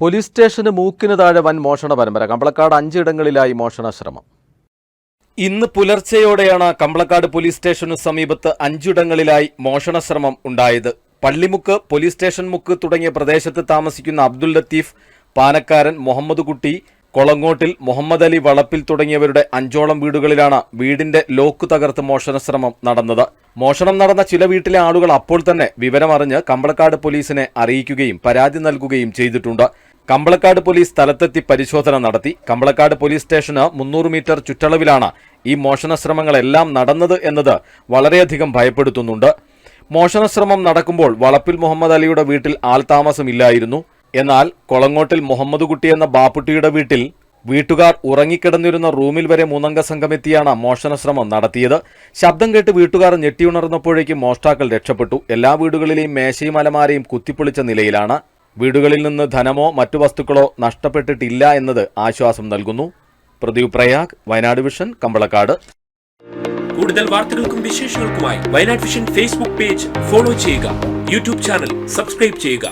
Police സ്റ്റേഷന് മൂക്കിന് താഴെ വൻ മോഷണ പരമ്പര. കമ്പളക്കാട് അഞ്ചിടങ്ങളിലായി മോഷണ ശ്രമം ഇന്ന് പുലർച്ചെയോടെയാണ് കമ്പളക്കാട് പോലീസ് സ്റ്റേഷനു സമീപത്ത് അഞ്ചിടങ്ങളിലായി മോഷണ ശ്രമം ഉണ്ടായത്. പള്ളിമുക്ക് പോലീസ് സ്റ്റേഷൻ മുക്ക് തുടങ്ങിയ പ്രദേശത്ത് താമസിക്കുന്ന അബ്ദുൽ ലത്തീഫ് പാനക്കാരൻ മുഹമ്മദ് കുട്ടി കൊളങ്ങോട്ടിൽ മുഹമ്മദ് അലി വളപ്പിൽ തുടങ്ങിയവരുടെ അഞ്ചോളം വീടുകളിലാണ് വീടിന്റെ ലോക്ക് തകർത്ത് മോഷണശ്രമം നടന്നത്. മോഷണം നടന്ന ചില വീട്ടിലെ ആളുകൾ അപ്പോൾ തന്നെ വിവരമറിഞ്ഞ് കമ്പളക്കാട് പോലീസിനെ അറിയിക്കുകയും പരാതി നൽകുകയും ചെയ്തിട്ടുണ്ട്. കമ്പളക്കാട് പോലീസ് സ്ഥലത്തെത്തി പരിശോധന നടത്തി. കമ്പളക്കാട് പോലീസ് സ്റ്റേഷന് മുന്നൂറ് മീറ്റർ ചുറ്റളവിലാണ് ഈ മോഷണശ്രമങ്ങളെല്ലാം നടന്നത് എന്നത് വളരെയധികം ഭയപ്പെടുത്തുന്നുണ്ട്. മോഷണശ്രമം നടക്കുമ്പോൾ വളപ്പിൽ മുഹമ്മദ് അലിയുടെ വീട്ടിൽ ആൾതാമസമില്ലായിരുന്നു എന്നാൽ കൊളങ്ങോട്ടിൽ മുഹമ്മദ് കുട്ടി എന്ന ബാപ്പുട്ടിയുടെ വീട്ടിൽ വീട്ടുകാർ ഉറങ്ങിക്കിടന്നിരുന്ന റൂമിൽ വരെ മൂന്നംഗ സംഘമെത്തിയാണ് മോഷണ ശ്രമം നടത്തിയത്. ശബ്ദം കേട്ട് വീട്ടുകാർ ഞെട്ടിയുണർന്നപ്പോഴേക്കും മോഷ്ടാക്കൾ രക്ഷപ്പെട്ടു. എല്ലാ വീടുകളിലെയും മേശയും അലമാരയും കുത്തിപ്പൊളിച്ച നിലയിലാണ്. വീടുകളിൽ നിന്ന് ധനമോ മറ്റു വസ്തുക്കളോ നഷ്ടപ്പെട്ടിട്ടില്ല എന്നത് ആശ്വാസം നൽകുന്നു. പ്രദീപ് പ്രയാഗ് വയനാട് വിഷൻ കമ്പളക്കാട്. കൂടുതൽ വാർത്തകൾക്കും വിശേഷങ്ങൾക്കുമായി Wayanad vision Facebook page follow ചെയ്യുക. യൂട്യൂബ് ചാനൽ സബ്സ്ക്രൈബ് ചെയ്യുക.